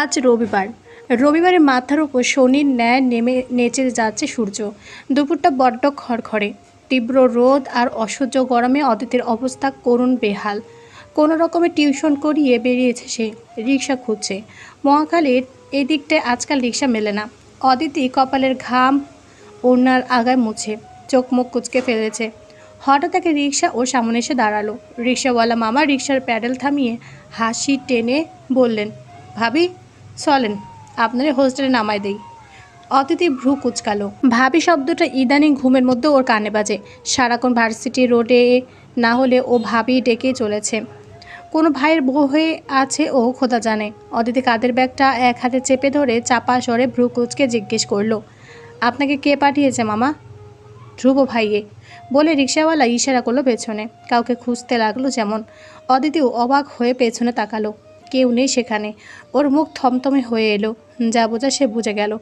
আজ রবিবার। রবিবারে মাথার উপর শনির ন্যায় নেমে নেচে যাচ্ছে সূর্য। দুপুরটা বড্ড খড়খড়ে। তীব্র রোদ আর অসহ্য গরমে অদিতির অবস্থা করুণ বেহাল। কোনো রকমে টিউশন করিয়ে বেরিয়েছে সে রিক্সা খুঁজছে। মহাকালীর এই দিকটায় আজকাল রিক্সা মেলে না। অদিতি কপালের ঘাম ওনার আগায় মুছে, চোখ মুখ কুচকে ফেলেছে। হঠাৎ একটা রিক্সা ওর সামনে এসে দাঁড়াল। রিক্সাওয়ালা মামা রিক্সার প্যাডেল থামিয়ে হাসি টেনে বললেন, ভাবি চলেন, আপনার হোস্টেলে নামাই দেই। অতিথি ভ্রু কুচকালো। ভাবি শব্দটা ইদানিং ঘুমের মধ্যে ওর কানে বাজে। সারাক্ষণ ভার্সিটি রোডে না হলে ও ভাবি ডেকে চলেছে। কোনো ভাইয়ের বউ হয়ে আছে, ও খোদা জানে। অদিতি কাদের ব্যাগটা এক হাতে চেপে ধরে চাপা সরে ভ্রু কুচকে জিজ্ঞেস করল, আপনাকে কে পাঠিয়েছে মামা? ধ্রুব ভাইয়ে, বলে রিক্সাওয়ালা ইশারা করল পেছনে। কাউকে খুঁজতে লাগল যেমন। অদিতিও অবাক হয়ে পেছনে তাকালো। কেউ নেই সেখানে। ওর মুখ থমথমে হয়ে এলো। যা বোঝা সে বুঝে গেল।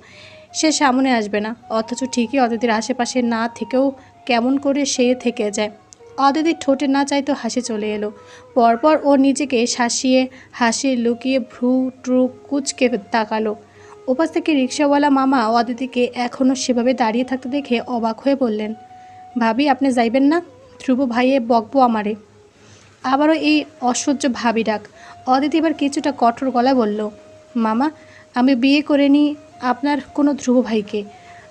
সে সামনে আসবে না। অথচ ঠিকই অদিতির আশেপাশে না থেকেও কেমন করে সে থেকে যায়। অদিতির ঠোঁটে না চাইতো হাসি চলে এলো। পরপর ও নিজেকে শাসিয়ে, হাসি লুকিয়ে ভ্রু, ট্রু, কুচকে তাকালো। ওপাশ থেকে রিক্সাওয়ালা মামা অদিতিকে এখনও সেভাবে দাঁড়িয়ে থাকতে দেখে অবাক হয়ে বললেন, ভাবি, আপনি যাইবেন না? ধ্রুব ভাইয়ে বকবো আমারে। আবারও এই অসহ্য ভাবি ডাক। অদিতি এবার কিছুটা কঠোর গলায় বলল, মামা, আমি বিয়ে করে নিই আপনার কোনো ধ্রুব ভাইকে।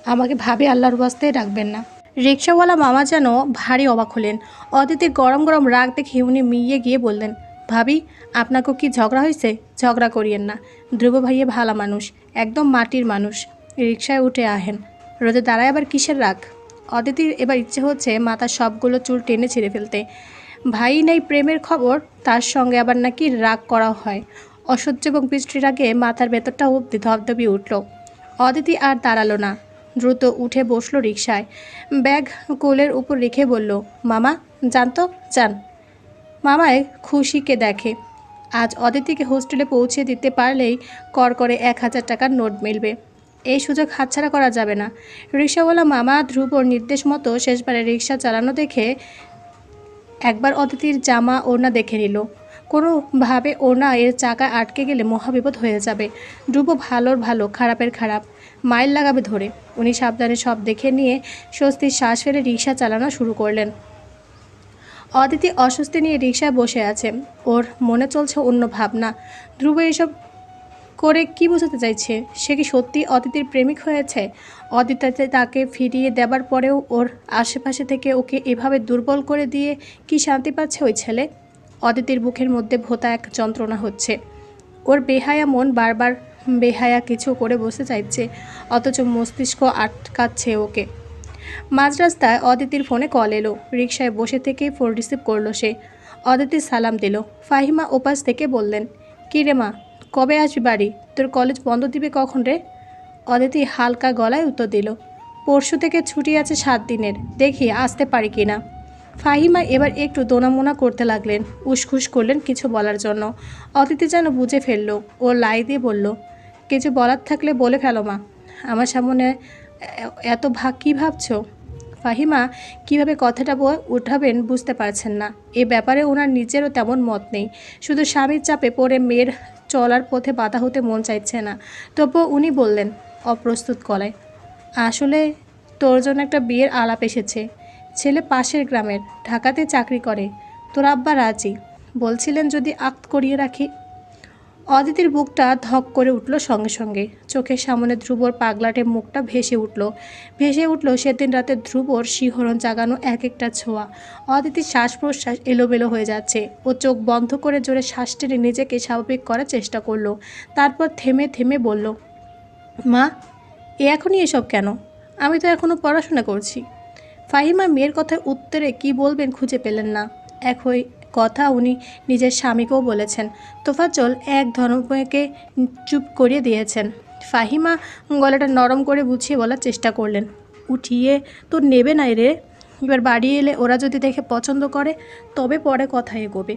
আমাকে ভাবি আল্লাহর বাস্তায় ডাকবেন না। রিক্সাওয়ালা মামা যেন ভারী অবাক হলেন। অদিতির গরম গরম রাগ দেখে উনি মিইয়ে গিয়ে বললেন, ভাবি, আপনাকেও কি ঝগড়া হয়েছে ঝগড়া করিয়েন না। ধ্রুব ভাইয়ে ভালা মানুষ, একদম মাটির মানুষ। রিক্সায় উঠে আহেন। রোদে দাঁড়ায় আবার কিসের রাগ? অদিতির এবার ইচ্ছে হচ্ছে মাথার সবগুলো চুল টেনে ছিঁড়ে ফেলতে। ভাই নেই প্রেমের খবর, তার সঙ্গে আবার নাকি রাগ করা হয়। অসহ্য এবং বৃষ্টির আগে মাথার ভেতরটা অব্দি ধবধবি উঠল। অদিতি আর দাঁড়াল না। দ্রুত উঠে বসল রিকশায়। ব্যাগ কোলের উপর রেখে বলল, মামা জানতো যান। মামায় খুশিকে দেখে। আজ অদিতিকে হোস্টেলে পৌঁছে দিতে পারলেই কর করে এক হাজার টাকার নোট মিলবে। এই সুযোগ হাতছাড়া করা যাবে না। রিক্সাওয়ালা মামা ধ্রুবর নির্দেশ মতো শেষবারে রিক্সা চালানো দেখে একবার অদিতির জামা ওড়না দেখে নিল। কোনোভাবে ওড়না এর চাকা আটকে গেলে মহাবিপদ হয়ে যাবে। ধ্রুব ভালোর ভালো, খারাপের খারাপ। মাইল লাগাবে ধরে। উনি সাবধানে সব দেখে নিয়ে স্বস্তির শ্বাস ফেলে রিক্সা চালানো শুরু করলেন। অদিতি অস্বস্তি নিয়ে রিক্সায় বসে আছে। ওর মনে চলছে অন্য ভাবনা। ধ্রুব এসব করে কি বোঝাতে চাইছে? সে কি সত্যি অদিতির প্রেমিক হয়েছে? অদিতাতে তাকে ফিরিয়ে দেবার পরেও ওর আশেপাশে থেকে ওকে এভাবে দুর্বল করে দিয়ে কি শান্তি পাচ্ছে ওই ছেলে? অদিতির বুকের মধ্যে ভোতা এক যন্ত্রণা হচ্ছে। ওর বেহায়া মন বারবার বেহায়া কিছু করে বসে চাইছে, অথচ মস্তিষ্ক আটকাচ্ছে ওকে। মাঝ রাস্তায় অদিতির ফোনে কল এলো। রিকশায় বসে থেকেই ফোন রিসিভ করল সে। অদিতি সালাম দিল। ফাহিমা ওপাশ থেকে বললেন, কী রে মা কবে আসবি বাড়ি? তোর কলেজ বন্ধ দিবে কখন রে? অদিতি হালকা গলায় উত্তর দিল, পরশু থেকে ছুটি আছে সাত দিনের, দেখি আসতে পারি কি না? ফাহিমা এবার একটু দোনামোনা করতে লাগলেন, উসখুস করলেন কিছু বলার জন্য। অদিতি যেন বুঝে ফেলল, ও লাই দিয়ে বলল, কিছু বলার থাকলে বলে ফেলো মা, আমার সামনে এত ভাগ কী ভাবছ? ফাহিমা কীভাবে কথাটা উঠাবেন বুঝতে পারছেন না, এ ব্যাপারে ওনার নিজেরও তেমন মত নেই, শুধু স্বামীর চাপে পড়ে মেয়ের চলার পথে বাধা হতে মন চাইছে না। তবুও উনি বললেন, অপ্রস্তুত গলায়। আসলে তোর জন্য একটা বিয়ের আলাপ এসেছে। ছেলে পাশের গ্রামের, ঢাকাতে চাকরি করে। তোর আব্বা রাজি। বলছিলেন যদি আক্ত করিয়ে রাখি অদিতির বুকটা ধক করে উঠল সঙ্গে সঙ্গে। চোখের সামনে ধ্রুবর পাগলাটে মুখটা ভেসে উঠল। ভেসে উঠল সেদিন রাতে ধ্রুবর শিহরণ জাগানো এক একটা ছোঁয়া। অদিতির শ্বাস প্রশ্বাস এলোমেলো হয়ে যাচ্ছে। ও চোখ বন্ধ করে জোরে শ্বাস টেনে নিজেকে স্বাভাবিক করার চেষ্টা করল। তারপর থেমে থেমে বলল, মা, এ এখনই এসব কেন? আমি তো এখনও পড়াশোনা করছি। ফাহিমা মেয়ের কথায় উত্তরে কি বলবেন খুঁজে পেলেন না। একই কথা উনি নিজের স্বামীকেও বলেছেন। তোফাজল এক ধর্মকে চুপ করিয়ে দিয়েছেন। ফাহিমা গলাটা নরম করে বুঝিয়ে বলার চেষ্টা করলেন। উঠিয়ে তো নেবে নাই রে। এবার বাড়ি এলে ওরা যদি দেখে পছন্দ করে, তবে পরে কথা এগোবে।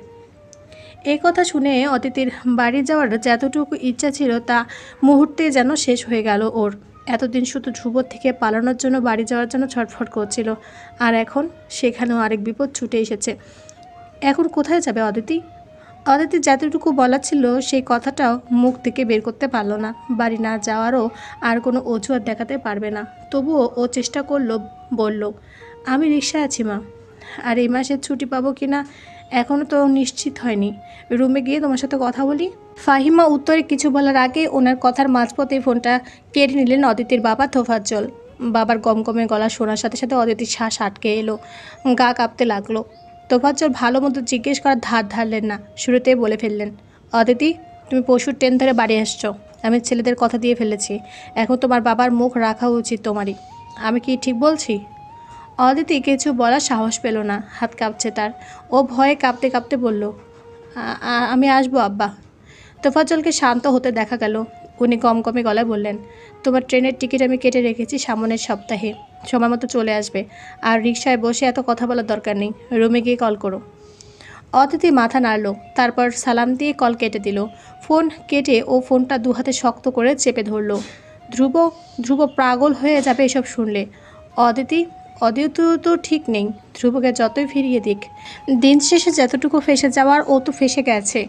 এই কথা শুনে অদিতির বাড়ি যাওয়ার যতটুকু ইচ্ছা ছিল, তা মুহূর্তে যেন শেষ হয়ে গেল ওর। এতদিন শুধু ধ্রুব থেকে পালানোর জন্য বাড়ি যাওয়ার জন্য ছটফট করছিল, আর এখন সেখানেও আরেক বিপদ ছুটে এসেছে। এখন কোথায় যাবে অদিতি? অদিতি যতটুকু বলা ছিল, সেই কথাটাও মুখ থেকে বের করতে পারল না। বাড়ি না যাওয়ারও আর কোনো অজুহাত দেখাতে পারবে না। তবুও ও চেষ্টা করল, বলল, আমি রিক্সায় আছি, মা। আর এই মাসের ছুটি পাবো কি না এখনও তো নিশ্চিত হয়নি। রুমে গিয়ে তোমার সাথে কথা বলি? ফাহিমা উত্তরে কিছু বলার আগে ওনার কথার মাঝপথে ফোনটা কেড়ে নিলেন অদিতির বাবা তোফাজ্জল। বাবার গমগমে গলা শোনার সাথে সাথে অদিতির শ্বাস আটকে এলো। গা কাঁপতে লাগল। তোফাজ্জল ভালো মতো জিজ্ঞেস করার ধার ধারলেন না, শুরুতেই বলে ফেললেন, অদিতি, তুমি পশুর ট্রেন ধরে বাড়ি আসছো, আমি ছেলেদের কথা দিয়ে ফেলেছি, এখন তোমার বাবার মুখ রাখা উচিত তোমারই, আমি কি ঠিক বলছি? অদিতি কিছু বলার সাহস পেল না, হাত কাঁপছে তার, ও ভয়ে কাঁপতে কাঁপতে বলল, "আ- আ- আমি আসব আব্বা। তোফাজ্জলকে শান্ত হতে দেখা গেল, উনি কম কমে গলায় বললেন, তোমার ট্রেনের টিকিট আমি কেটে রেখেছি সামনের সপ্তাহে। সময় মতো চলে আসবে। আর রিক্সায় বসে এত কথা বলার দরকার নেই। রুমে গিয়ে কল করো। অতিথি মাথা নাড়ল, তারপর সালাম দিয়ে কল কেটে দিল। ফোন কেটে ও ফোনটা দুহাতে শক্ত করে চেপে ধরল। ধ্রুব ধ্রুব পাগল হয়ে যাবে এসব শুনলে। অদিতি অদিতি তো ঠিক নেই। ধ্রুবকে যতই ফিরিয়ে দিক, দিন শেষে যতটুকু ফেসে যাওয়ার ও তো ফেসে গেছে।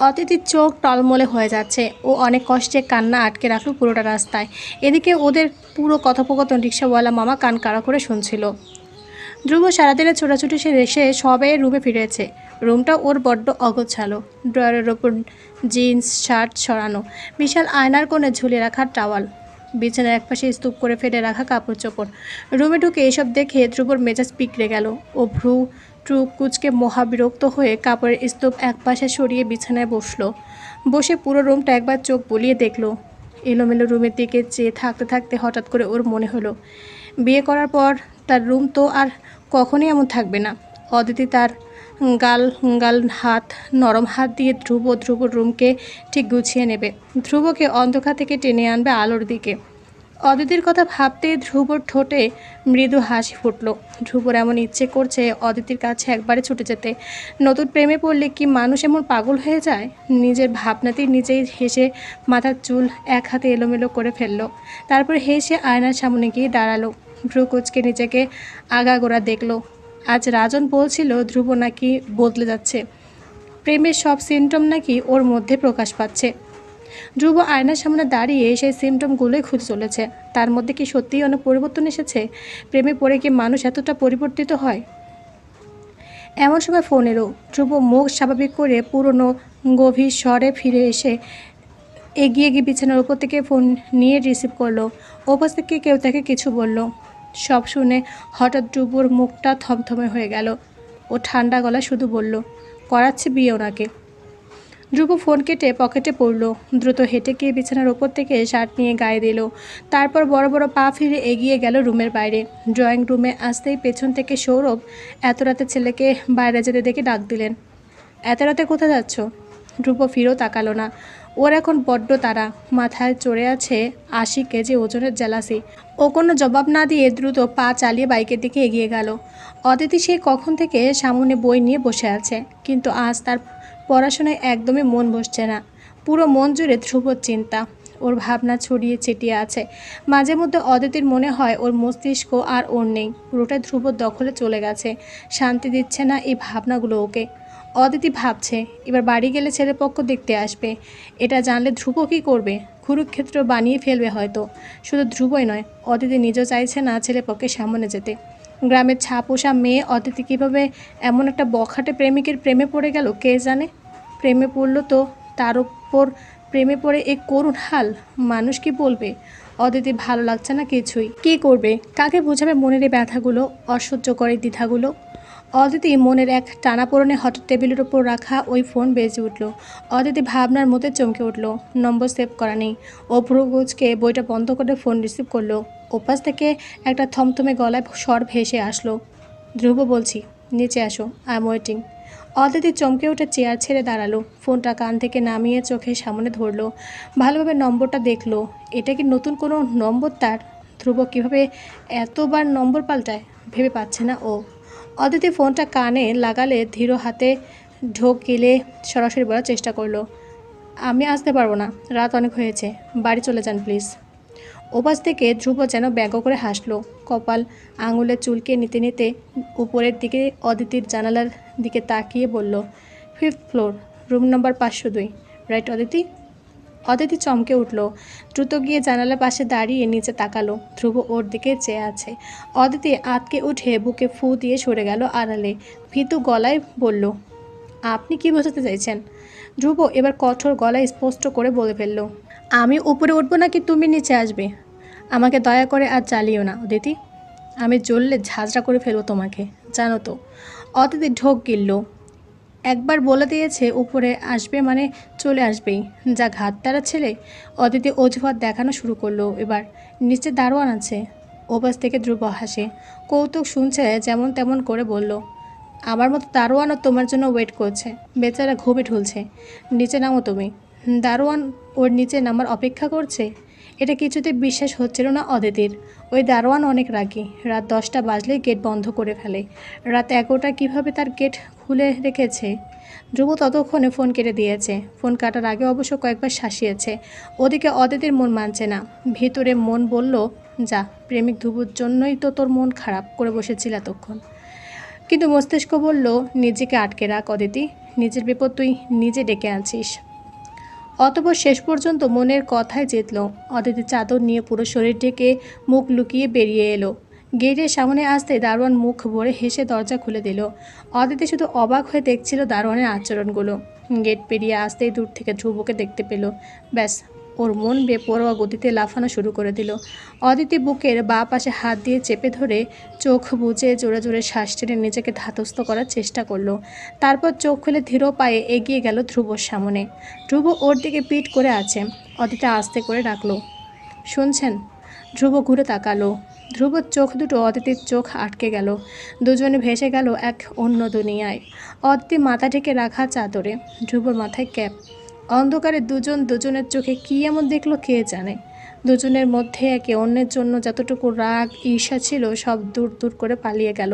অতিথির চোখ টলমলে হয়ে যাচ্ছে। ও অনেক কষ্টে কান্না আটকে রাখল পুরোটা রাস্তায়। এদিকে ওদের পুরো কথোপকথন রিক্সাওয়ালা মামা কান কাড়া করে শুনছিল। ধ্রুব সারাদিনে ছোটাছুটি সে রেসে সবে রুমে ফিরেছে। রুমটা ওর বড্ড অগোছালো। ড্রয়ারের ওপর জিন্স, শার্ট ছড়ানো বিশাল আয়নার কোণে ঝুলিয়ে রাখা টাওয়াল। বিছানার একপাশে স্তূপ করে ফেলে রাখা কাপড় চোপড়। রুমে ঢুকে এসব দেখে ধ্রুবর মেজাজ পিকড়ে গেল ও ভ্রু ট্রু কুচকে মহাবিরক্ত হয়ে কাপড়ের স্তূপ একপাশে সরিয়ে বিছানায় বসল। বসে পুরো রুমটা একবার চোখ বলিয়ে দেখল। এলোমেলো রুমের দিকে চেয়ে থাকতে থাকতে হঠাৎ করে ওর মনে হলো, বিয়ে করার পর তার রুম তো আর কখনই এমন থাকবে না। অদিতি তার গাল গাল হাত, নরম হাত দিয়ে ধ্রুব ধ্রুব রুমকে ঠিক গুছিয়ে নেবে। ধ্রুবকে অন্ধকার থেকে টেনে আনবে আলোর দিকে। অদিতির কথা ভাবতে ধ্রুবর ঠোঁটে মৃদু হাসি ফুটল। ধ্রুবর এমন ইচ্ছে করছে অদিতির কাছে একবারে ছুটে যেতে। নতুন প্রেমে পড়লে কি মানুষ এমন পাগল হয়ে যায়? নিজের ভাবনাতেই নিজেই হেসে মাথার চুল এক হাতে এলোমেলো করে ফেলল। তারপর হেসে আয়নার সামনে গিয়ে দাঁড়াল। ভ্রু কুচকে নিজেকে আগাগোড়া দেখল। আজ রাজন বলছিল ধ্রুব নাকি বদলে যাচ্ছে। প্রেমের সব সিমটম নাকি ওর মধ্যে প্রকাশ পাচ্ছে। ধ্রুব আয়নার সামনে দাঁড়িয়ে সেই সিমটমগুলোই খুঁজে চলেছে। তার মধ্যে কি সত্যিই অনেক পরিবর্তন এসেছে? প্রেমে পড়ে কি মানুষ এতটা পরিবর্তিত হয়? এমন সময় ফোন এলো। ধ্রুব মুখ স্বাভাবিক করে পুরনো গভীর স্বরে ফিরে এসে এগিয়ে গিয়ে বিছানার উপর থেকে ফোন নিয়ে রিসিভ করল। ওপাশ থেকে কেউ তাকে কিছু বলল। সব শুনে হঠাৎ ধ্রুবর মুখটা থমথমে হয়ে গেল ও ঠান্ডা গলা শুধু বলল, করাচ্ছে বিয়ে ওনাকে? ধ্রুব ফোন কেটে পকেটে পড়ল, দ্রুত হেঁটে গিয়ে বিছানার ওপর থেকে শার্ট নিয়ে গায়ে দিল। তারপর বড় বড় পা ফিরে এগিয়ে গেল রুমের বাইরে। ড্রয়িং রুমে আসতেই পেছন থেকে সৌরভ এত রাতে ছেলেকে বাইরে যেতে দেখে ডাক দিলেন, এত রাতে কোথায় যাচ্ছ? ধ্রুব ফিরেও তাকালো না। ওর এখন বড্ড তারা মাথায় চড়ে আছে আশি কেজি ওজনের জেলাসি ও কোনো জবাব না দিয়ে দ্রুত পা চালিয়ে বাইকের দিকে এগিয়ে গেল। অদিতি সে কখন থেকে সামনে বই নিয়ে বসে আছে, কিন্তু আজ তার পড়াশোনায় একদমই মন বসছে না। পুরো মন জুড়ে ধ্রুবর চিন্তা। ওর ভাবনা ছড়িয়ে ছিটিয়ে আছে। মাঝে মধ্যে অদিতির মনে হয় ওর মস্তিষ্ক আর ওর নেই। পুরোটাই ধ্রুবর দখলে চলে গেছে। শান্তি দিচ্ছে না এই ভাবনাগুলো ওকে। অদিতি ভাবছে, এবার বাড়ি গেলে ছেলেপক্ষ দেখতে আসবে। এটা জানলে ধ্রুব কী করবে? কুরুক্ষেত্র বানিয়ে ফেলবে হয়তো। শুধু ধ্রুবই নয়, অদিতি নিজেও চাইছে না ছেলেপক্ষের সামনে যেতে। গ্রামের ছাপোষা মেয়ে অদিতি কীভাবে এমন একটা বখাটে প্রেমিকের প্রেমে পড়ে গেল, কে জানে? প্রেমে পড়ল তো, তার উপর প্রেমে পড়ে এই করুণ হাল, মানুষ কি বলবে? অদিতি ভালো লাগছে না কিছুই। কি করবে? কাকে বোঝাবে মনের এই ব্যথাগুলো অসহ্য করে দ্বিধাগুলো? অদিতি মনের এক টানাপোড়নে হঠাৎ টেবিলের ওপর রাখা ওই ফোন বেজে উঠল। অদিতি ভাবনার মধ্যে চমকে উঠল। নম্বর সেভ করা নেই। ও ভ্রুগুজকে বইটা বন্ধ করে ফোন রিসিভ করল। ওপাশ থেকে একটা থমথমে গলায় স্বর ভেসে আসলো। ধ্রুব বলছি, নিচে আসো আই এম ওয়েটিং অদিতি চমকে উঠে চেয়ার ছেড়ে দাঁড়াল। ফোনটা কান থেকে নামিয়ে চোখের সামনে ধরলো। ভালোভাবে নম্বরটা দেখল। এটা কি নতুন কোনো নম্বর তার? ধ্রুব কীভাবে এতবার নম্বর পাল্টায়? ভেবে পাচ্ছে না ও। অদিতি ফোনটা কানে লাগালে ধীর হাতে ঢোক গিলে সরাসরি বলার চেষ্টা করল। আমি আসতে পারব না, রাত অনেক হয়েছে, বাড়ি চলে যান প্লিজ। ওপাশ থেকে ধ্রুব যেন ব্যঙ্গ করে হাসলো। কপাল আঙুলে চুলকে নিতে নিতে উপরের দিকে অদিতির জানালার দিকে তাকিয়ে বলল, ফিফথ ফ্লোর, রুম নাম্বার পাঁচশো দুই। রাইট, অদিতি? অদিতি চমকে উঠল। দ্রুত গিয়ে জানালার পাশে দাঁড়িয়ে নিচে তাকালো। ধ্রুব ওর দিকে চেয়ে আছে। অদিতি আতকে উঠে বুকে ফু দিয়ে সরে গেল আড়ালে। ভীতু গলায় বলল, আপনি কি বোঝাতে চাইছেন? ধ্রুব এবার কঠোর গলায় স্পষ্ট করে বলে ফেলল, আমি উপরে উঠবো নাকি তুমি নিচে আসবে? আমাকে দয়া করে আর চালিও না, অদিতি। আমি জ্বললে ঝাঁঝরা করে ফেলব তোমাকে, জানো তো। অদিতি ঢোক গিলল একবার বলে দিয়েছে, উপরে আসবে মানে চলে আসবেই। যা ঘাত তারা ছেলে, অদিতি অজুহাত দেখানো শুরু করল। এবার নিচে দারোয়ান আছে। ওপাশ থেকে ধ্রুব হাসে। কৌতুক শুনছে, যেমন তেমন করে বলল, আমার মতো দারোয়ানও তোমার জন্য ওয়েট করছে। বেচারা ঘুমে ঢুলছে। নিচে নামো তুমি। দারোয়ান ওর নিচে নামার অপেক্ষা করছে। এটা কিছুতে বিশ্বাস হচ্ছিল না অদিতির। ওই দারোয়ান অনেক রাগী। রাত দশটা বাজলেই গেট বন্ধ করে ফেলে। রাত এগারোটা কীভাবে তার গেট খুলে রেখেছে? ধ্রুব ততক্ষণে ফোন কেটে দিয়েছে। ফোন কাটার আগে অবশ্য কয়েকবার শাসিয়েছে। ওদিকে অদিতির মন মানছে না। ভেতরে মন বলল, যা, প্রেমিক ধ্রুবর জন্যই তো তোর মন খারাপ, করে বসেছিল এতক্ষণ। কিন্তু মস্তিষ্ক বলল, নিজেকে আটকে রাখ অদিতি। নিজের বিপদ তুই নিজে ডেকে আনছিস। অতপর শেষ পর্যন্ত মনের কথায় জিতল। অদিতি চাদর নিয়ে পুরো শরীর ঢেকে মুখ লুকিয়ে বেরিয়ে এলো। গেটের সামনে আসতে দারোয়ান মুখ ভরে হেসে দরজা খুলে দিল। অদিতি শুধু অবাক হয়ে দেখছিল দারোয়ানের আচরণগুলো। গেট পেরিয়ে আসতেই দূর থেকে ধ্রুবকে দেখতে পেল। ব্যাস ওর মন বেপরোয়া গতিতে লাফানো শুরু করে দিল। অদিতি বুকের বা পাশে হাত দিয়ে চেপে ধরে চোখ বুজে জোরে জোরে শ্বাস টেনে নিজেকে ধাতস্থ করার চেষ্টা করল। তারপর চোখ খুলে ধীর পায়ে এগিয়ে গেল ধ্রুবর সামনে। ধ্রুব ওর দিকে পিট করে আছে। অদিতি আস্তে করে ডাকলো, শুনছেন? ধ্রুব ঘুরে তাকালো। ধ্রুবর চোখ দুটো অদিতির চোখ আটকে গেল। দুজনে ভেসে গেল এক অন্য দুনিয়ায়। অদিতি মাথা ঢেকে রাখা চাদরে। ধ্রুবর মাথায় ক্যাপ। অন্ধকারে দুজন দুজনের চোখে কী এমন দেখল কে জানে? দুজনের মধ্যে একে অন্যের জন্য যতটুকু রাগ, ঈর্ষা ছিল, সব দূর দূর করে পালিয়ে গেল।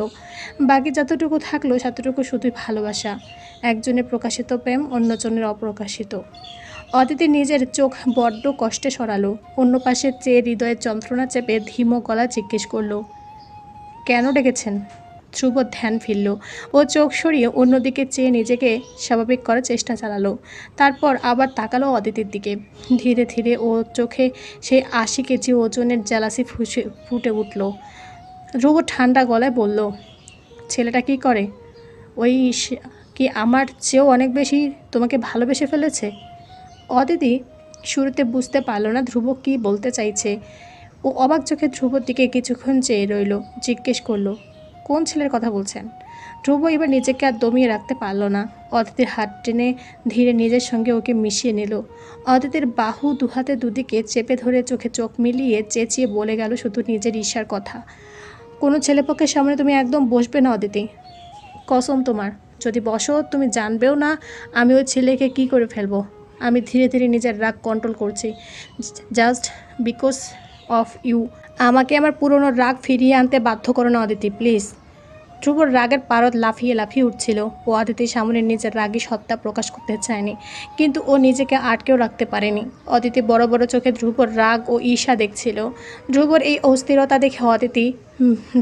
বাকি যতটুকু থাকল, ততটুকু শুধুই ভালোবাসা। একজনের প্রকাশিত প্রেম, অন্যজনের অপ্রকাশিত। অদিতি নিজের চোখ বড্ড কষ্টে সরালো। অন্য পাশে চেয়ে হৃদয়ের যন্ত্রণা চেপে ধীম গলা জিজ্ঞেস করল, কেন ডেকেছেন? ধ্রুব ধ্যান ফিরল ও চোখ সরিয়ে অন্যদিকে চেয়ে নিজেকে স্বাভাবিক করার চেষ্টা চালালো। তারপর আবার তাকালো অদিতির দিকে। ধীরে ধীরে ও চোখে সেই আশি কেজি ওজনের জ্যালাসি ফুসে, ফুটে উঠল। ধ্রুব ঠান্ডা গলায় বলল, ছেলেটা কি করে? ওই কি আমার চেয়েও অনেক বেশি তোমাকে ভালোবেসে ফেলেছে? অদিতি শুরুতে বুঝতে পারল না ধ্রুব কী বলতে চাইছে। ও অবাক চোখে ধ্রুবর দিকে কিছুক্ষণ চেয়ে রইল, জিজ্ঞেস করল কোন ছেলের কথা বলছেন? ধ্রুব এবার নিজেকে আর দমিয়ে রাখতে পারল না। অদিতির হাত টেনে ধীরে নিজের সঙ্গে ওকে মিশিয়ে নিল। অদিতির বাহু দুহাতে দুদিকে চেপে ধরে চোখে চোখ মিলিয়ে চেঁচিয়ে বলে গেল শুধু নিজের ঈর্ষার কথা। কোনো ছেলেপক্ষের সামনে তুমি একদম বসবে না, অদিতি। কসম তোমার। যদি বসো, তুমি জানবেও না আমি ওই ছেলেকে কি করে ফেলব। আমি ধীরে ধীরে নিজের রাগ কন্ট্রোল করছি। জাস্ট বিকজ অফ ইউ আমাকে আমার পুরনো রাগ ফিরিয়ে আনতে বাধ্য করো না, অদিতি প্লিজ ধ্রুবর রাগের পারদ লাফিয়ে লাফিয়ে উঠছিল। ও অদিতির সামনে নিজের রাগী সত্তা প্রকাশ করতে চায়নি, কিন্তু ও নিজেকে আটকেও রাখতে পারেনি। অদিতি বড় বড় চোখে ধ্রুবর রাগ ও ঈর্ষা দেখছিল। ধ্রুবর এই অস্থিরতা দেখে অদিতি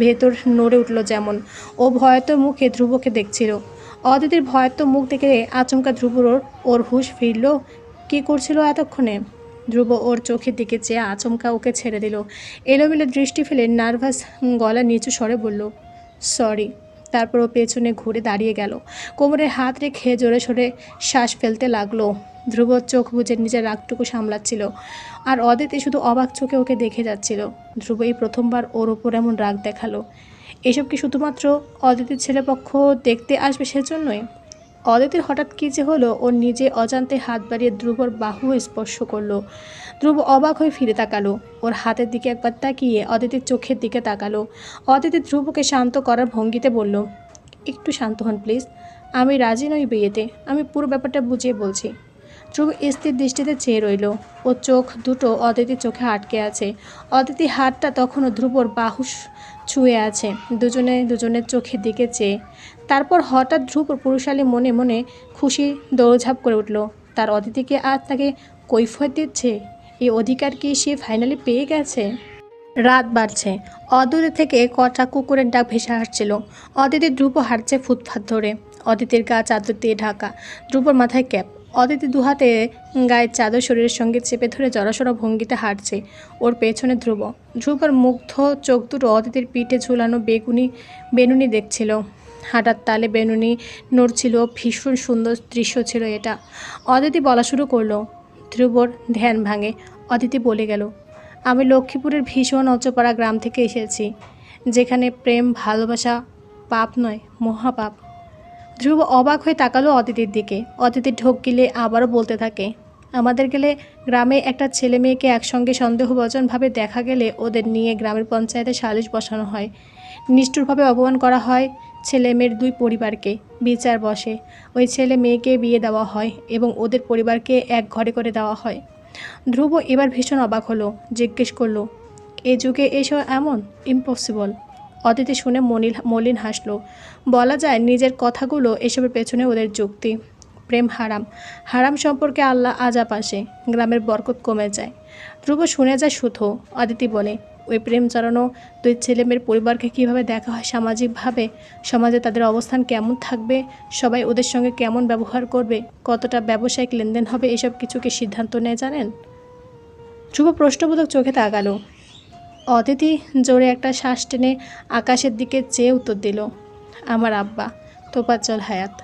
ভেতর নড়ে উঠল যেমন। ও ভয়ত মুখে ধ্রুবকে দেখছিল। অদিতির ভয়ত মুখ দেখে আচমকা ধ্রুবর ওর হুঁশ ফিরল। কী করছিল এতক্ষণে? ধ্রুব ওর চোখের দিকে চেয়ে আচমকা ওকে ছেড়ে দিল। এলোমেলো দৃষ্টি ফেলে নার্ভাস গলা নিচু স্বরে বলল সরি। তারপর ও পেছনে ঘুরে দাঁড়িয়ে গেল। কোমরে হাত রেখে জোরে সোরে শ্বাস ফেলতে লাগল। ধ্রুব চোখ বুজে নিজের রাগটুকু সামলাচ্ছিল আর অদিতি শুধু অবাক চোখে ওকে দেখে যাচ্ছিল। ধ্রুব এই প্রথমবার ওর ওপর এমন রাগ দেখাল। এসব কি শুধুমাত্র অদিতির ছেলেপক্ষ দেখতে আসবে সেজন্যই? অদিতির হঠাৎ কী যে হলো, ও নিজে অজান্তে হাত বাড়িয়ে ধ্রুবর বাহু স্পর্শ করল। ধ্রুব অবাক হয়ে ফিরে তাকালো। ওর হাতের দিকে একবার তাকিয়ে অদিতির চোখের দিকে তাকালো। অদিতি ধ্রুবকে শান্ত করার ভঙ্গিতে বলল, একটু শান্ত হন প্লিজ। আমি রাজি নই বিয়েতে। আমি পুরো ব্যাপারটা বুঝিয়ে বলছি। ধ্রুব স্থির দৃষ্টিতে চেয়ে রইল। ও চোখ দুটো অদিতির চোখে আটকে আছে। অদিতি হাতটা তখনও ধ্রুবর বাহু ছুঁয়ে আছে। দুজনে দুজনের চোখের দিকে চেয়ে। তারপর হঠাৎ ধ্রুব পুরুষালী মনে মনে খুশি দৌড়ঝাঁপ করে উঠল। তার অদিতিকে আজ তাকে কৈফত দিচ্ছে এই অধিকার কি সে ফাইনালি পেয়ে গেছে? রাত বাড়ছে। অদূরে থেকে কটা কুকুরের ডাক ভেসে আসছিল। অদিতি ধ্রুব হাঁটছে ফুটপাত ধরে। অদিতির গা চাদর দিয়ে ঢাকা। ধ্রুবর মাথায় ক্যাপ। অদিতি দুহাতে গায়ের চাদর শরীরের সঙ্গে চেপে ধরে জড়াসড়ো ভঙ্গিতে হাঁটছে। ওর পেছনে ধ্রুব। ধ্রুবর মুগ্ধ চোখ দুটো অদিতির পিঠে ঝুলানো বেগুনি বেনুনি দেখছিল। হাঁটার তালে বেনুনি নড়ছিল। ভীষণ সুন্দর দৃশ্য ছিল এটা। অদিতি বলা শুরু করল ধ্রুবর ধ্যান ভাঙে। অদিতি বলে গেল, আমি লক্ষ্মীপুরের ভীষণ অচপাড়া গ্রাম থেকে এসেছি, যেখানে প্রেম, ভালোবাসা, পাপ নয়, মহাপাপ। ধ্রুব অবাক হয়ে তাকালো অদিতির দিকে। অদিতি ঢোক গিলে আবারও বলতে থাকে, আমাদের গেলে গ্রামে একটা ছেলে মেয়েকে একসঙ্গে সন্দেহভাজনভাবে দেখা গেলে ওদের নিয়ে গ্রামের পঞ্চায়েতে সালিশ বসানো হয়। নিষ্ঠুরভাবে অপমান করা হয় ছেলে মেয়ের দুই পরিবারকে। বিচার বসে। ওই ছেলে মেয়েকে বিয়ে দেওয়া হয় এবং ওদের পরিবারকে এক ঘরে করে দেওয়া হয়। ধ্রুব এবার ভীষণ অবাক হলো, জিজ্ঞেস করল, এ যুগে এসব এমন? ইম্পসিবল অদিতি শুনে মনিল, মলিন হাসলো, বলা যায় নিজের কথাগুলো এসবের পেছনে ওদের যুক্তি। প্রেম হারাম। হারাম সম্পর্কে আল্লাহ আজাব আসে। গ্রামের বরকত কমে যায়। ধ্রুব শুনে যায় শুধু অদিতি বলে ওই প্রেম চড়ানো দুই ছেলেমেয়ের পরিবারকে কীভাবে দেখা হয় সামাজিকভাবে, সমাজে তাদের অবস্থান কেমন থাকবে, সবাই ওদের সঙ্গে কেমন ব্যবহার করবে, কতটা ব্যবসায়িক লেনদেন হবে, এসব কিছুকে সিদ্ধান্ত নেয় জানেন? ধ্রুব প্রশ্নবোধক চোখে তাকালো। অতিথি জোরে একটা শ্বাস টেনে আকাশের দিকে চেয়ে উত্তর দিল, আমার আব্বা তোপাজ্জল হায়াত।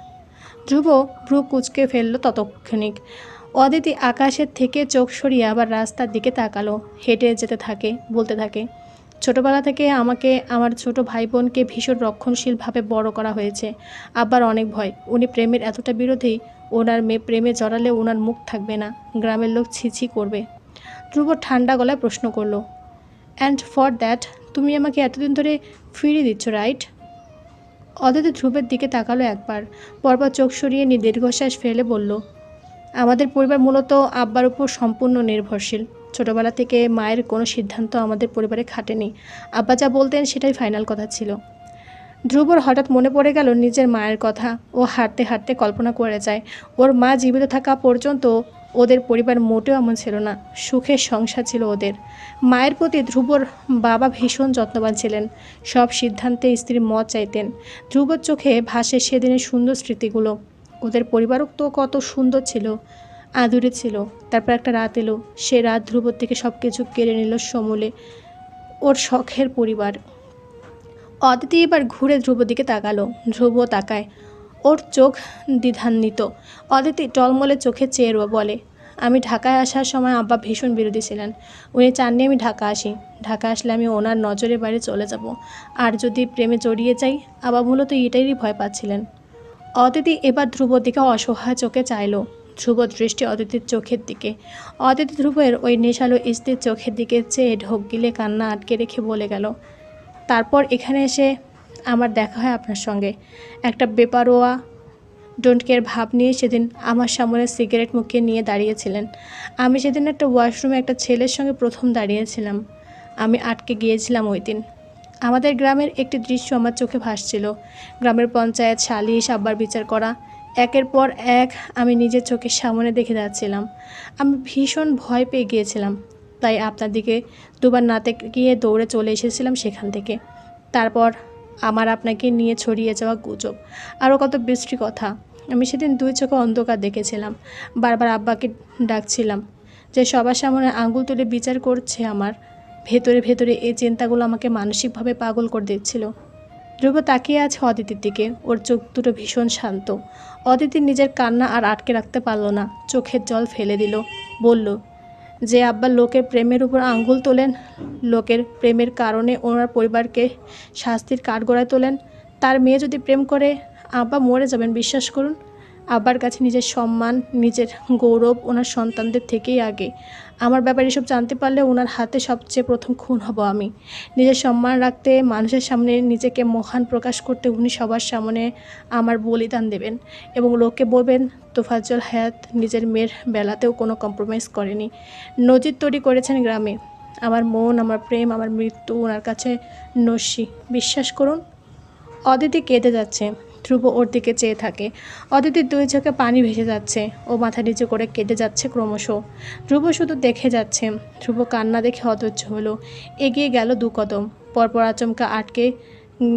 ধ্রুব ভ্রু কুচকে ফেলল ততক্ষণিক। অদিতি আকাশের থেকে চোখ সরিয়ে আবার রাস্তার দিকে তাকালো, হেঁটে যেতে থাকে, বলতে থাকে, ছোটবেলা থেকে আমাকে, আমার ছোট ভাই বোনকে ভীষণ রক্ষণশীলভাবে বড় করা হয়েছে। আবার অনেক ভয়। উনি প্রেমের এতটা বিরোধী, ওনার মেয়ে প্রেমে জড়ালে ওনার মুখ থাকবে না। গ্রামের লোক ছিছি করবে। ধ্রুব ঠান্ডা গলায় প্রশ্ন করল অ্যান্ড ফর দ্যাট তুমি আমাকে এতদিন ধরে ফিরিয়ে দিচ্ছ রাইট অদিতি ধ্রুবের দিকে তাকালো একবার, পরপর চোখ সরিয়ে নিয়ে দীর্ঘশ্বাস ফেলে বলল আমাদের পরিবার মূলত আব্বার উপর সম্পূর্ণ নির্ভরশীল। ছোটবেলা থেকে মায়ের কোনো সিদ্ধান্ত আমাদের পরিবারে খাটেনি। আব্বা যা বলতেন সেটাই ফাইনাল কথা ছিল। ধ্রুবর হঠাৎ মনে পড়ে গেল নিজের মায়ের কথা। ও হাঁটতে হাঁটতে কল্পনা করে যায়, ওর মা জীবিত থাকা পর্যন্ত ওদের পরিবার মোটেও এমন ছিল না। সুখের সংসার ছিল ওদের। মায়ের প্রতি ধ্রুবর বাবা ভীষণ যত্নবান ছিলেন। সব সিদ্ধান্তে স্ত্রীর মত চাইতেন। ধ্রুবর চোখে ভাসে সেদিনের সুন্দর স্মৃতিগুলো। ওদের পরিবারও তো কত সুন্দর ছিল, আদুরে ছিল। তারপর একটা রাত এলো, সে রাত ধ্রুবর থেকে সব কিছু কেড়ে নিল সমূলে, ওর শখের পরিবার। অদিতি এবার ঘুরে ধ্রুব দিকে তাকালো, ধ্রুব তাকায়, ওর চোখ দ্বিধান্বিত। অদিতি টলমলে চোখে চেয়ে বলে, আমি ঢাকায় আসার সময় আব্বা ভীষণ বিরোধী ছিলেন। উনি চাননি আমি ঢাকা আসি। ঢাকা আসলে আমি ওনার নজরে বাইরে চলে যাব। আর যদি প্রেমে জড়িয়ে যাই, আব্বা মূলত এটারই ভয় পাচ্ছিলেন। অদিতি এবার ধ্রুবর দিকে অসহায় চোখে চাইলো। ধ্রুব দৃষ্টি অদিতির চোখের দিকে। অদিতি ধ্রুবের ওই নেশালো স্ত্রীর চোখের দিকে চেয়ে ঢোক গিলে কান্না আটকে রেখে বলে গেল, তারপর এখানে এসে আমার দেখা হয় আপনার সঙ্গে। একটা বেপারোয়া ডোন্ট কেয়ার ভাব নিয়ে সেদিন আমার সামনে সিগারেট মুখে নিয়ে দাঁড়িয়েছিলেন। আমি সেদিন একটা ওয়াশরুমে একটা ছেলের সঙ্গে প্রথম দাঁড়িয়েছিলাম। আমি আটকে গিয়েছিলাম ওই দিন। আমাদের গ্রামের একটি দৃশ্য আমার চোখে ভাসছিল। গ্রামের পঞ্চায়েত সালিশ, আব্বার বিচার করা। একের পর এক আমি নিজের চোখের সামনে দেখে যাচ্ছিলাম। আমি ভীষণ ভয় পেয়ে গিয়েছিলাম। তাই আপনার দিকে দুবার নাতে গিয়ে দৌড়ে চলে এসেছিলাম সেখান থেকে। তারপর আমার আপনাকে নিয়ে ছড়িয়ে যাওয়া গুজব। আরও কত বৃষ্টি কথা। আমি সেদিন দুই চোখে অন্ধকার দেখেছিলাম। বারবার আব্বাকে ডাকছিলাম যে, সবার সামনে আঙুল তুলে বিচার করছে আমার। ভেতরে ভেতরে এই চিন্তাগুলো আমাকে মানসিকভাবে পাগল করে দিচ্ছিল। ধ্রুব তাকিয়ে আছে অদিতির দিকে। ওর চোখ দুটো ভীষণ শান্ত। অদিতি নিজের কান্না আর আটকে রাখতে পারল না। চোখের জল ফেলে দিল। বলল, যে আব্বা লোকের প্রেমের উপর আঙ্গুল তোলেন, লোকের প্রেমের কারণে ওনার পরিবারকে শাস্তির কাঠগড়ায় তোলেন, তার মেয়ে যদি প্রেম করে, আব্বা মরে যাবেন, বিশ্বাস করুন। আব্বার কাছে নিজের সম্মান, নিজের গৌরব ওনার সন্তানদের থেকেই আগে। আমার ব্যাপারে এসব জানতে পারলে ওনার হাতে সবচেয়ে প্রথম খুন হব আমি। নিজের সম্মান রাখতে, মানুষের সামনে নিজেকে মহান প্রকাশ করতে উনি সবার সামনে আমার বলিদান দেবেন এবং লোককে বলবেন, তোফাজ্জল হায়াত নিজের মেয়ের বেলাতেও কোনো কম্প্রোমাইজ করেনি। নজির তৈরি করেছেন গ্রামে। আমার মন, আমার প্রেম, আমার মৃত্যু ওনার কাছে নস্যি। বিশ্বাস করুন, অদিতি কেঁদে যাচ্ছে। ধ্রুব ওর দিকে চেয়ে থাকে। অদিতির দুই চোখে পানি ভেসে যাচ্ছে ও মাথা নিচু করে কেটে যাচ্ছে ক্রমশ। ধ্রুব শুধু দেখে যাচ্ছে। ধ্রুব কান্না দেখে অধৈর্য হলো। এগিয়ে গেল দু কদম। পরপর আচমকা আটকে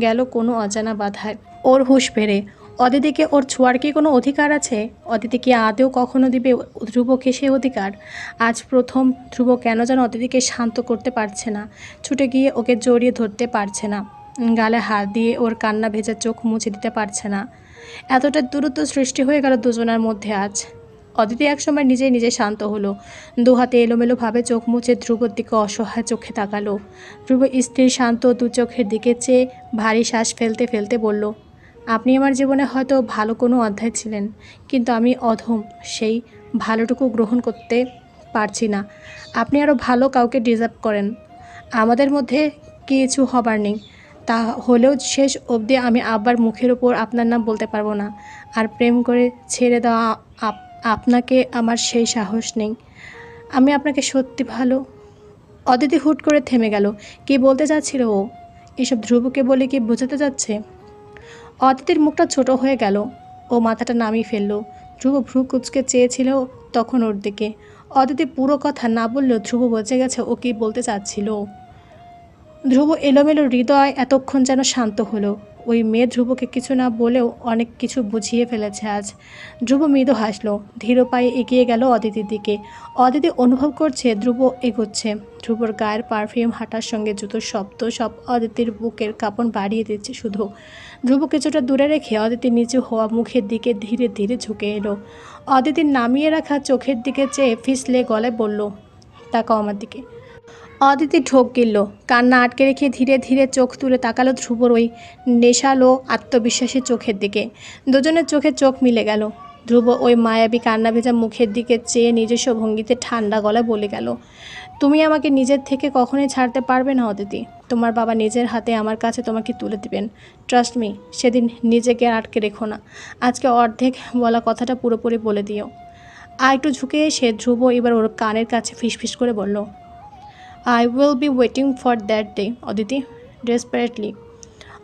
গেল কোনো অজানা বাধায়। ওর হুঁশ ফেরে। অদিতিকে ওর ছোঁয়ার কি কোনো অধিকার আছে? অদিতি কি আদেও কখনো দিবে ধ্রুবকে সে অধিকার? আজ প্রথম ধ্রুব কেন যেন অদিতিকে শান্ত করতে পারছে না, ছুটে গিয়ে ওকে জড়িয়ে ধরতে পারছে না। গালে হাত দিয়ে ওর কান্না ভেজা চোখ মুছে দিতে পারছে না। এতটা দূরত্ব সৃষ্টি হয়ে গেল দুজনের মধ্যে আজ। অদিতি একসময় নিজেই নিজে শান্ত হলো। দু হাতে এলোমেলোভাবে চোখ মুছে ধ্রুবর দিকে অসহায় চোখে তাকালো। ধ্রুব স্ত্রীর শান্ত, দু চোখের দিকে চেয়ে ভারী শ্বাস ফেলতে ফেলতে বলল, আপনি আমার জীবনে হয়তো ভালো কোনো অধ্যায় ছিলেন, কিন্তু আমি অধম, সেই ভালোটুকু গ্রহণ করতে পারছি না। আপনি আরও ভালো কাউকে ডিজার্ভ করেন। আমাদের মধ্যে কিছু হবার নেই। তা হলেও শেষ অবধি আমি আবার মুখের ওপর আপনার নাম বলতে পারব না। আর প্রেম করে ছেড়ে দেওয়া আপ- আপনাকে আমার সেই সাহস নেই। আমি আপনাকে সত্যি ভালো। অদিতি হুট করে থেমে গেল। কি বলতে চাচ্ছিল ও? এসব ধ্রুবকে বলে কি বোঝাতে যাচ্ছে? অদিতির মুখটা ছোট হয়ে গেল। ও মাথাটা নামিয়ে ফেলল। ধ্রুব ভ্রু কুচকে চেয়েছিল তখন ওর দিকে। অদিতি পুরো কথা না বললেও ধ্রুব বোঝে গেছে ও কি বলতে চাচ্ছিল। ধ্রুব এলোমেলো হৃদয় এতক্ষণ যেন শান্ত হলো। ওই মেয়ে ধ্রুবকে কিছু না বলেও অনেক কিছু বুঝিয়ে ফেলেছে আজ। ধ্রুব মৃদু হাসলো। ধীর পায়ে এগিয়ে গেল অদিতির দিকে। অদিতি অনুভব করছে ধ্রুব এগোচ্ছে। ধ্রুবর গায়ের পারফিউম হাঁটার সঙ্গে জুতোর শব্দ সব অদিতির বুকের কাঁপন বাড়িয়ে দিচ্ছে শুধু। ধ্রুব কিছুটা দূরে রেখে অদিতির নিচু হওয়া মুখের দিকে ধীরে ধীরে ঝুঁকে এলো। অদিতির নামিয়ে রাখা চোখের দিকে চেয়ে ফিসলে গলায় বলল, তাকাও আমার দিকে। অদিতি ঢোক গিলল। কান্না আটকে রেখে ধীরে ধীরে চোখ তুলে তাকালো ধ্রুবর ওই নেশালো আত্মবিশ্বাসী চোখের দিকে। দুজনের চোখে চোখ মিলে গেল। ধ্রুব ওই মায়াবী কান্না ভেজা মুখের দিকে চেয়ে নিজস্ব ভঙ্গিতে ঠান্ডা গলায় বলে গেল, তুমি আমাকে নিজের থেকে কখনোই ছাড়তে পারবে না অদিতি তোমার বাবা নিজের হাতে আমার কাছে তোমাকে তুলে দিবেন। ট্রাস্ট মি সেদিন নিজেকে আটকে রেখো না। আজকে অর্ধেক বলা কথাটা পুরোপুরি বলে দিও। আর একটু ঝুঁকে এসে ধ্রুব এবার ওর কানের কাছে ফিসফিস করে বলল I will be waiting for that day Aditi desperately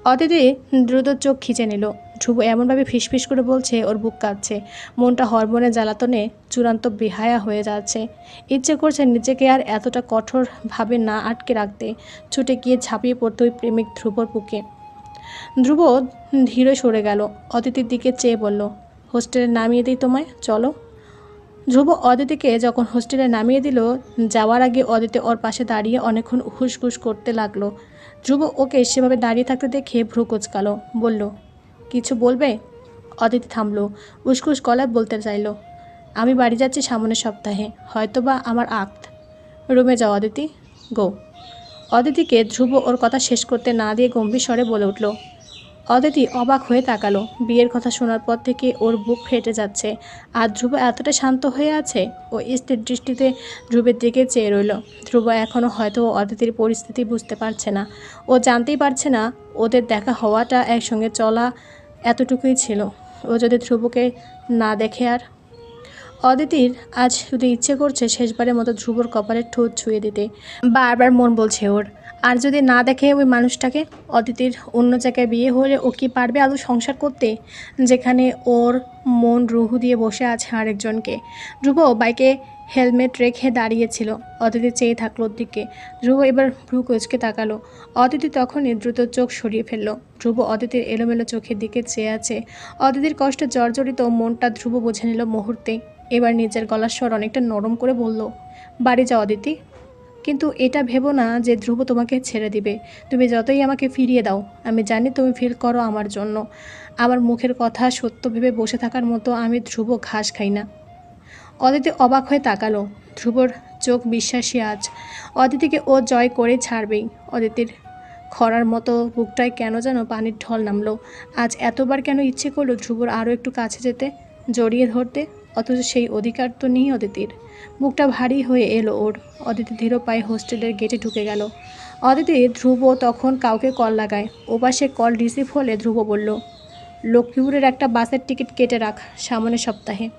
Aditi দ্রুত চোখ খিচে নিল। ধ্রুব এমনভাবে ফিসফিস করে বলছে, ওর বুক কাঁপছে। মনটা হরমোনে জ্বালাতনে চূড়ান্ত বেহায়া হয়ে যাচ্ছে। ইচ্ছে করছে নিজেকে আর এতটা কঠোরভাবে না আটকে রাখতে। ছুটে গিয়ে ঝাঁপিয়ে পড়তে ওই প্রেমিক ধ্রুবর বুকে। ধ্রুব ধীরে সরে গেল। অদিতির দিকে চেয়ে বলল, হোস্টেলে নামিয়ে দিই তোমায়, চলো। ধ্রুব অদিতিকে যখন হোস্টেলে নামিয়ে দিল, যাওয়ার আগে অদিতি ওর পাশে দাঁড়িয়ে অনেকক্ষণ হুসখুস করতে লাগল। ধ্রুব ওকে সেভাবে দাঁড়িয়ে থাকতে দেখে ভ্রু কোচকালো, বলল, কিছু বলবে? অদিতি থামলো, উসকুস গলায় বলতে চাইলো, আমি বাড়ি যাচ্ছি সামনের সপ্তাহে, হয়তোবা আমার আক্ত রুমে যাও অদিতি, গো। অদিতিকে ধ্রুব ওর কথা শেষ করতে না দিয়ে গম্ভীর স্বরে বলে উঠল অদিতি অবাক হয়ে তাকালো। বিয়ের কথা শোনার পর থেকে ওর বুক ফেটে যাচ্ছে। আর ধ্রুব এতটা শান্ত হয়ে আছে? ও স্থির দৃষ্টিতে ধ্রুবের দিকে চেয়ে রইল। ধ্রুব এখনও হয়তো অদিতির পরিস্থিতি বুঝতে পারছে না। ও জানতেই পারছে না ওদের দেখা হওয়াটা একসঙ্গে চলা এতটুকুই ছিল। ও যদি ধ্রুবকে না দেখে আর? অদিতির আজ শুধু ইচ্ছে করছে শেষবারের মতো ধ্রুবর কপালের ঠোঁট ছুঁয়ে দিতে। বারবার মন বলছে ওর। আর যদি না দেখে ওই মানুষটাকে অদিতির অন্য জায়গায় বিয়ে হলে ও কি পারবে আদৌ সংসার করতে? যেখানে ওর মন রুহু দিয়ে বসে আছে আরেকজনকে। ধ্রুব বাইকে হেলমেট রেখে দাঁড়িয়েছিল। অদিতি চেয়ে থাকল দিকে। ধ্রুব এবার ভ্রু কোচকে তাকালো। অদিতি তখনই দ্রুত চোখ সরিয়ে ফেলল। ধ্রুব অদিতির এলোমেলো চোখের দিকে চেয়ে আছে। অদিতির কষ্টে জর্জরিত মনটা ধ্রুব বুঝে নিল মুহূর্তে। এবার নিজের গলার স্বর অনেকটা নরম করে বলল, বাড়ি যাও অদিতি। কিন্তু এটা ভেবো না যে ধ্রুব তোমাকে ছেড়ে দিবে। তুমি যতই আমাকে ফিরিয়ে দাও, আমি জানি তুমি ফিল করো আমার জন্য। আমার মুখের কথা সত্য ভেবে বসে থাকার মতো আমি ধ্রুব ঘাস খাই না। অদিতি অবাক হয়ে তাকালো। ধ্রুবর চোখ বিশ্বাসী আজ। অদিতিকে ও জয় করে ছাড়বেই। অদিতির খরার মতো বুকটায় কেন যেন পানির ঢল নামলো। আজ এতবার কেন ইচ্ছে করল ধ্রুবর আরও একটু কাছে যেতে, জড়িয়ে ধরতে? অথচ সেই অধিকার তো নেই অদিতির। মুখটা ভারী হয়ে এলো ওর। অদিতি ধীর পায়ে হোস্টেলের গেটে ঢুকে গেল। অদিতি ধ্রুব তখন কাউকে কল লাগায়। ওপাশে কল রিসিভ হলে ধ্রুব বলল, লক্ষ্মীপুরের একটা বাসের টিকিট কেটে রাখ সামনের সপ্তাহে।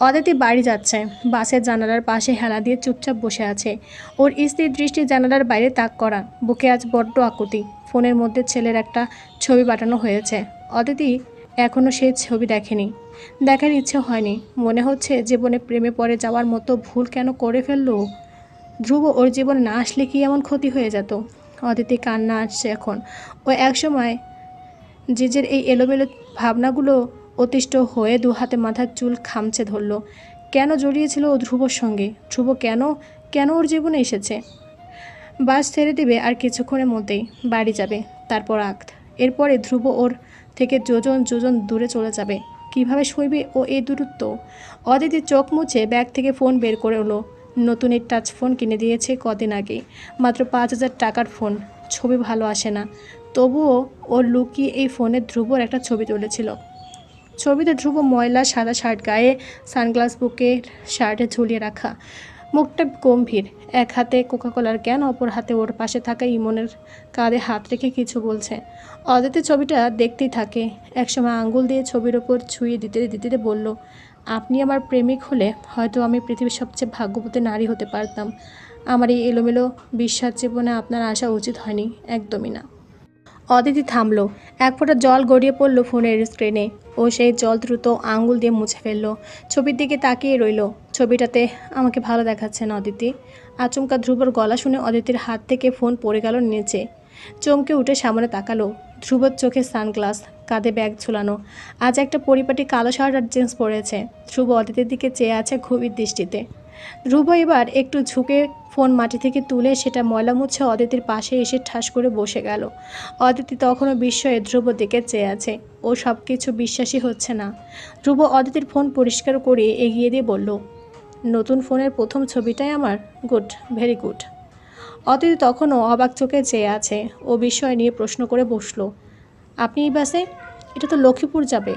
অদিতি বাড়ি যাচ্ছে। বাসের জানালার পাশে হেলা দিয়ে চুপচাপ বসে আছে। ওর স্ত্রীর দৃষ্টি জানালার বাইরে তাক করা। বুকে আজ বড্ড আকুতি। ফোনের মধ্যে ছেলের একটা ছবি পাঠানো হয়েছে। অদিতি এখনও সেই ছবি দেখেনি। দেখার ইচ্ছে হয়নি। মনে হচ্ছে জীবনে প্রেমে পড়ে যাওয়ার মতো ভুল কেন করে ফেলল? ধ্রুব, ওর জীবন না আসলে কি এমন ক্ষতি হয়ে যেত? অদিতি কান্না আসছে এখন। ও একসময় জিজের এই এলোমেলো ভাবনাগুলো অতিষ্ঠ হয়ে দু হাতে মাথার চুল খামচে ধরল। কেন জড়িয়েছিল ও ধ্রুবর সঙ্গে? ধ্রুব কেন কেন ওর জীবনে এসেছে? বাস ছেড়ে দিবে আর কিছুক্ষণের মধ্যেই বাড়ি যাবে, তারপর আখ এরপরে ধ্রুব ওর থেকে যোজন যোজন দূরে চলে যাবে। কীভাবে সইবে ও এই দূরত্ব? অদিতি চোখ মুছে ব্যাগ থেকে ফোন বের করে হলো নতুন এই টাচ ফোন কিনে দিয়েছে কদিন আগে মাত্র পাঁচ হাজার টাকার ফোন। ছবি ভালো আসে না। তবুও ও লুকিয়ে এই ফোনে ধ্রুবর একটা ছবি তুলেছিল। ছবিতে ধ্রুব ময়লা, সাদা শার্ট, গায়ে সানগ্লাস বুকে শার্টে ঝুলিয়ে রাখা। মুখটা গম্ভীর। এক হাতে কোকাকোলার ক্যান অপর হাতে ওর পাশে থাকা ইমনের কাঁধে হাত রেখে কিছু বলছে। অদিতি ছবিটা দেখতেই থাকে। একসময় আঙ্গুল দিয়ে ছবির ওপর ছুঁয়ে দিতে দিতে বলল, আপনি আমার প্রেমিক হলে হয়তো আমি পৃথিবীর সবচেয়ে ভাগ্যবতী নারী হতে পারতাম। আমার এই এলোমেলো বিশ্বাস জীবনে আপনার আসা উচিত হয়নি, একদমই না। অদিতি থামলো। এক ফোঁটা জল গড়িয়ে পড়ল ফোনের স্ক্রিনে ও সেই জল দ্রুত আঙ্গুল দিয়ে মুছে ফেলল। ছবির দিকে তাকিয়ে রইল। ছবিটাতে আমাকে ভালো দেখাচ্ছে অদিতি। আচমকা ধ্রুবর গলা শুনে অদিতির হাত থেকে ফোন পড়ে গেল নিচে। চমকে উঠে সামনে তাকালো। ধ্রুবর চোখে সানগ্লাস, কাঁধে ব্যাগ ঝুলানো। আজ একটা পরিপাটি কালো শার্ট আর জিন্স পরেছে। ধ্রুব অদিতির দিকে চেয়ে আছে খুবই দৃষ্টিতে। ধ্রুব এবার একটু ঝুঁকে ফোন মাটি থেকে তুলে সেটা ময়লা অদিতির পাশে এসে ঠাস করে বসে গেল। অদিতি তখনও বিস্ময়ে ধ্রুব দিকে চেয়ে আছে। ও সব কিছু বিশ্বাসই হচ্ছে না। ধ্রুব অদিতির ফোন পরিষ্কার করে এগিয়ে দিয়ে বলল, নতুন ফোনের প্রথম ছবিটাই আমার? Good, very good. অদিতি তখনও অবাক চোখে চেয়ে আছে। ও বিষয় নিয়ে প্রশ্ন করে বসল, আপনি এই বাসে? এটা তো লক্ষ্মীপুর যাবে।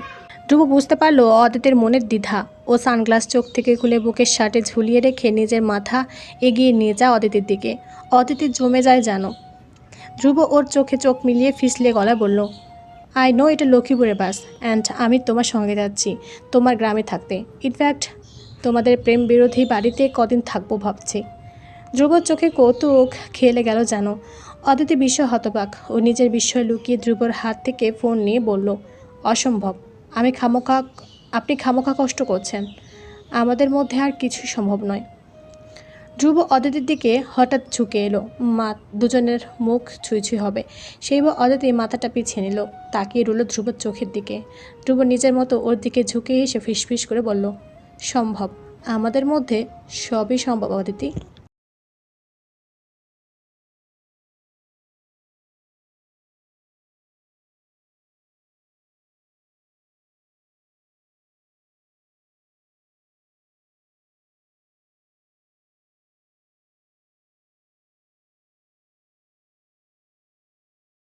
ধ্রুব বুঝতে পারল অদিতির মনের দ্বিধা ও সানগ্লাস চোখ থেকে খুলে বুকের শার্টে ঝুলিয়ে রেখে নিজের মাথা এগিয়ে নিয়ে যায় অদিতির দিকে। অদিতি জমে যায় জানো ধ্রুব ওর চোখে চোখ মিলিয়ে ফিসলে গলায় বলল আই নো এটা লক্ষ্মীপুরের বাস অ্যান্ড আমি তোমার সঙ্গে যাচ্ছি, তোমার গ্রামে থাকতে। ইনফ্যাক্ট তোমাদের প্রেম বিরোধী বাড়িতে কদিন থাকব ভাবছি। ধ্রুবর চোখে কৌতুক খেলে গেল যেন। অদিতি বিস্ময় হতবাক ও নিজের বিস্ময় লুকিয়ে ধ্রুবর হাত থেকে ফোন নিয়ে বলল, অসম্ভব। আমি খামোখা, আপনি খামোখা কষ্ট করছেন। আমাদের মধ্যে আর কিছুই সম্ভব নয়। ধ্রুব অদিতির দিকে হঠাৎ ঝুঁকে এলো। মা, দুজনের মুখ ছুঁই ছুঁই হবে। সেই অদিতি মাথাটা পিছিয়ে নিল, তাকিয়ে রইল ধ্রুবর চোখের দিকে। ধ্রুব নিজের মতো ওর দিকে ঝুঁকে এসে ফিসফিস করে বলল, সম্ভব। আমাদের মধ্যে সবই সম্ভব, অদিতি।